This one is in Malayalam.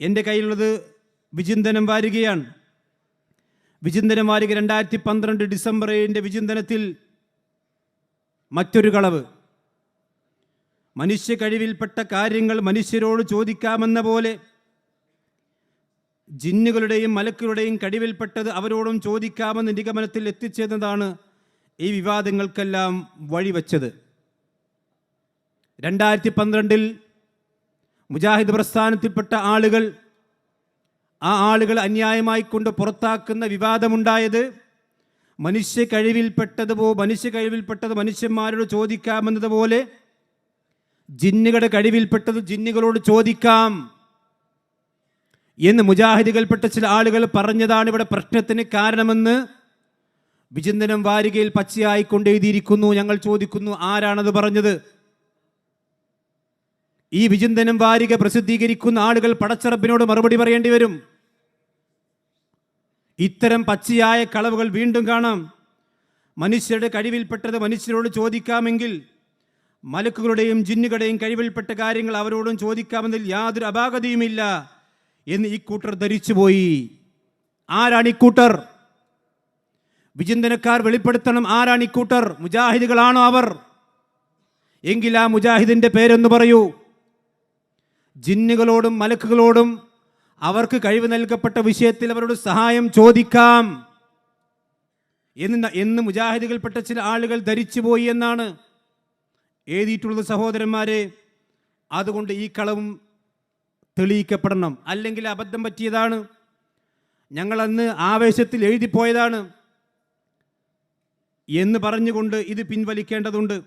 എന്റെ കയ്യിലുള്ളത് വിചിന്തനം വാരികയാണ്. വിചിന്തനം വാരിക രണ്ടായിരത്തി പന്ത്രണ്ട് ഡിസംബർ ഏഴിന്റെ വിചിന്തനത്തിൽ മറ്റൊരു കളവ്. മനുഷ്യ കഴിവിൽപ്പെട്ട കാര്യങ്ങൾ മനുഷ്യരോട് ചോദിക്കാമെന്ന പോലെ ജിന്നുകളുടെയും മലക്കുകളുടെയും കഴിവിൽപ്പെട്ടത് അവരോടും ചോദിക്കാമെന്ന നിഗമനത്തിൽ എത്തിച്ചേർന്നതാണ് ഈ വിവാദങ്ങൾക്കെല്ലാം വഴിവെച്ചത്. രണ്ടായിരത്തി പന്ത്രണ്ടിൽ മുജാഹിദ് പ്രസ്ഥാനത്തിൽപ്പെട്ട ആളുകൾ ആ ആളുകൾ അന്യായമായി കൊണ്ട് പുറത്താക്കുന്ന വിവാദമുണ്ടായത് മനുഷ്യ കഴിവിൽപ്പെട്ടതുപോ മനുഷ്യ കഴിവിൽപ്പെട്ടത് മനുഷ്യന്മാരോട് ചോദിക്കാമെന്നതുപോലെ ജിന്നുകളുടെ കഴിവിൽപ്പെട്ടത് ജിന്നുകളോട് ചോദിക്കാം എന്ന് മുജാഹിദികൾപ്പെട്ട ചില ആളുകൾ പറഞ്ഞതാണ് ഇവിടെ പ്രശ്നത്തിന് കാരണമെന്ന് വിചിന്തനം വാരികയിൽ പച്ചയായി കൊണ്ട് എഴുതിയിരിക്കുന്നു. ഞങ്ങൾ ചോദിക്കുന്നു ആരാണത് പറഞ്ഞത്? ഈ വിചിന്തനം വാരിക പ്രസിദ്ധീകരിക്കുന്ന ആളുകൾ പടച്ചറപ്പിനോട് മറുപടി പറയേണ്ടി വരും. ഇത്തരം പച്ചയായ കളവുകൾ വീണ്ടും കാണാം. മനുഷ്യരുടെ കഴിവിൽപ്പെട്ടത് മനുഷ്യരോട് ചോദിക്കാമെങ്കിൽ മലക്കുകളുടെയും ജിന്നുകളുടെയും കഴിവിൽപ്പെട്ട കാര്യങ്ങൾ അവരോടും ചോദിക്കാമെന്നതിൽ യാതൊരു അപാകതയുമില്ല എന്ന് ഈ കൂട്ടർ ധരിച്ചുപോയി. ആരാണ് ഈ കൂട്ടർ? വിചിന്തനക്കാർ വെളിപ്പെടുത്തണം ആരാണ് ഈ കൂട്ടർ? മുജാഹിദുകളാണോ അവർ? എങ്കിൽ ആ മുജാഹിദിന്റെ പേരൊന്ന് പറയൂ. ജിന്നുകളോടും മലക്കുകളോടും അവർക്ക് കഴിവ് നൽകപ്പെട്ട വിഷയത്തിൽ അവരോട് സഹായം ചോദിക്കാം. എന്ന് എന്ന് മുജാഹിദികൾപ്പെട്ട ചില ആളുകൾ ധരിച്ചു പോയി എന്നാണ് എഴുതിയിട്ടുള്ളത് സഹോദരന്മാരെ. അതുകൊണ്ട് ഈ കളവും തെളിയിക്കപ്പെടണം. അല്ലെങ്കിൽ അബദ്ധം പറ്റിയതാണ്. ഞങ്ങൾ അന്ന് ആവേശത്തിൽ എഴുതിപ്പോയതാണ്. എന്ന് പറഞ്ഞുകൊണ്ട് ഇത് പിൻവലിക്കേണ്ടതുണ്ട്.